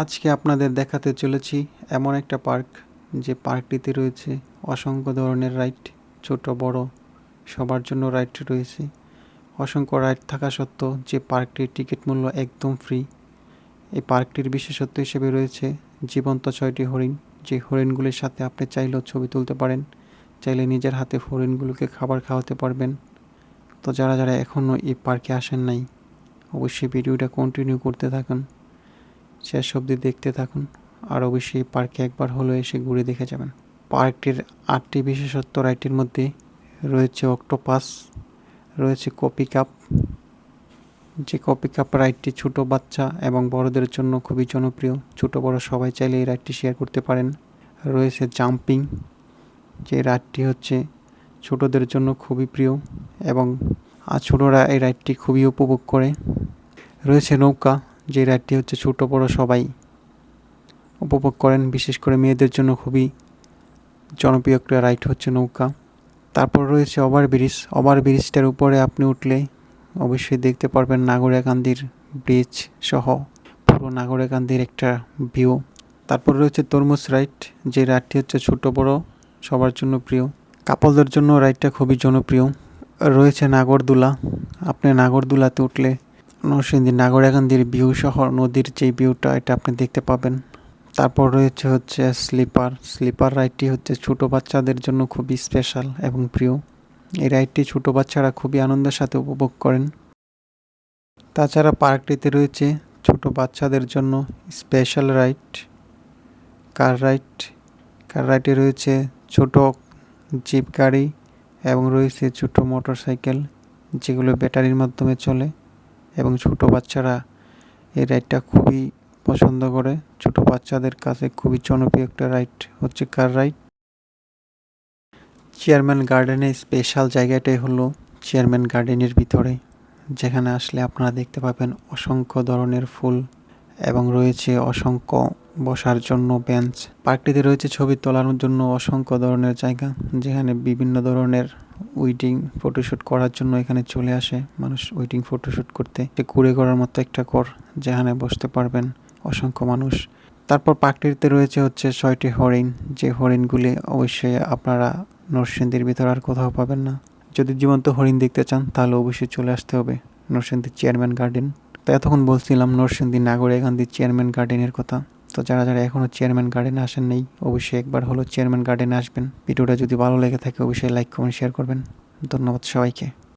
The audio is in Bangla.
আজকে আপনাদের দেখাতে চলেছি এমন একটা পার্ক যে পার্কটিতে রয়েছে অসংখ্য ধরনের রাইড, ছোট, বড়, সবার জন্য রাইড রয়েছে। অসংখ্য রাইড থাকা সত্ত্বেও যে পার্কটির টিকিট মূল্য একদম ফ্রি এই পার্কটির বিশেষত্ব হিসেবে রয়েছে জীবন্ত ছয়টি হরিণ। যে হরিণগুলির সাথে আপনি চাইলেও ছবি তুলতে পারেন, চাইলে নিজের হাতে হরিণগুলোকে খাবার খাওয়াতে পারবেন। তো যারা যারা এখনও এই পার্কে আসেন নাই, অবশ্যই ভিডিওটা কন্টিনিউ করতে থাকুন। শেষ অবধি দেখতে থাকুন। আর অবশ্যই পার্কে একবার হলো এসে ঘুরে দেখে যাবেন। পার্কটির আটটি বিশেষত্ব রাইডটির মধ্যে রয়েছে অক্টোপাস, রয়েছে কপি কাপ। যে কপি কাপ রাইডটি ছোট, বাচ্চা এবং বড়দের জন্য খুবই জনপ্রিয়। ছোট, বড় সবাই চাইলে এই রাইডটি শেয়ার করতে পারেন। রয়েছে জাম্পিং, যে রাইডটি হচ্ছে ছোটদের জন্য খুবই প্রিয় এবং আর ছোটরা এই রাইডটি খুবই উপভোগ করে। রয়েছে নৌকা যে রাইডটি হচ্ছে ছোট, বড় সবাই উপভোগ করেন। বিশেষ করে মেয়েদের জন্য খুবই জনপ্রিয় একটা রাইড হচ্ছে নৌকা। তারপর রয়েছে ওভার ব্রিজ ওভার ব্রিজটার উপরে আপনি উঠলে অবশ্যই দেখতে পারবেন নাগরিকান্দির ব্রিজ সহ পুরো নাগরিকান্দির একটা ভিউ। তারপর রয়েছে তরমুজ রাইড, যে রাইডটি হচ্ছে ছোট, বড় সবার জন্য প্রিয়। কাপলদের জন্য রাইডটা খুবই জনপ্রিয়। রয়েছে নাগরদোলা। আপনি নাগরদোলাতে উঠলে নরসিংদী নাগরাকান্দির ভিউ সহ নদীর যে ভিউটা, এটা আপনি দেখতে পাবেন। তারপর রয়েছে হচ্ছে স্লিপার। স্লিপার রাইডটি হচ্ছে ছোটো বাচ্চাদের জন্য খুবই স্পেশাল এবং প্রিয়। এই রাইডটি ছোটো বাচ্চারা খুবই আনন্দের সাথে উপভোগ করেন। তাছাড়া পার্কটিতে রয়েছে ছোট বাচ্চাদের জন্য special ride, car ride. Car রাইডে রয়েছে ছোট জিপ গাড়ি এবং রয়েছে ছোট মোটর সাইকেল যেগুলো ব্যাটারির মাধ্যমে চলে। এবং ছোট বাচ্চারা এই রাইডটা খুবই পছন্দ করে। ছোট বাচ্চাদের কাছে খুবই জনপ্রিয় একটা রাইড হচ্ছে কার রাইড চেয়ারম্যান গার্ডেনের স্পেশাল জায়গাটাই হলো চেয়ারম্যান গার্ডেনের ভিতরে। যেখানে আসলে আপনারা দেখতে পাবেন অসংখ্য ধরনের ফুল এবং রয়েছে অসংখ্য বসার জন্য বেঞ্চ। পার্কটিতে রয়েছে ছবি তোলার জন্য অসংখ্য ধরনের জায়গা, যেখানে বিভিন্ন ধরনের ওয়েডিং ফটোশ্যুট করার জন্য এখানে চলে আসে মানুষ ওয়েডিং ফটোশ্যুট করতে। ঘুরে করার মতো একটা কর যেখানে বসতে পারবেন অসংখ্য মানুষ। তারপর পার্কটিতে রয়েছে হচ্ছে ছয়টি হরিণ। যে হরিণগুলি অবশ্যই আপনারা নরসিংদীর ভিতর আর কোথাও পাবেন না। যদি জীবন্ত হরিণ দেখতে চান, তাহলে অবশ্যই চলে আসতে হবে নরসিংদীর চেয়ারম্যান গার্ডেন। তো এতক্ষণ বলছিলাম নরসিংদী নাগরিক গান্ধীর চেয়ারম্যান গার্ডেনের কথা। তো যারা যারা এখনও চেয়ারম্যান গার্ডেনে আসেন নেই, অবশ্যই একবার হলো চেয়ারম্যান গার্ডেনে আসবেন। ভিডিওটা যদি ভালো লেগে থাকে, অবশ্যই লাইক কমেন্ট শেয়ার করবেন। ধন্যবাদ সবাইকে।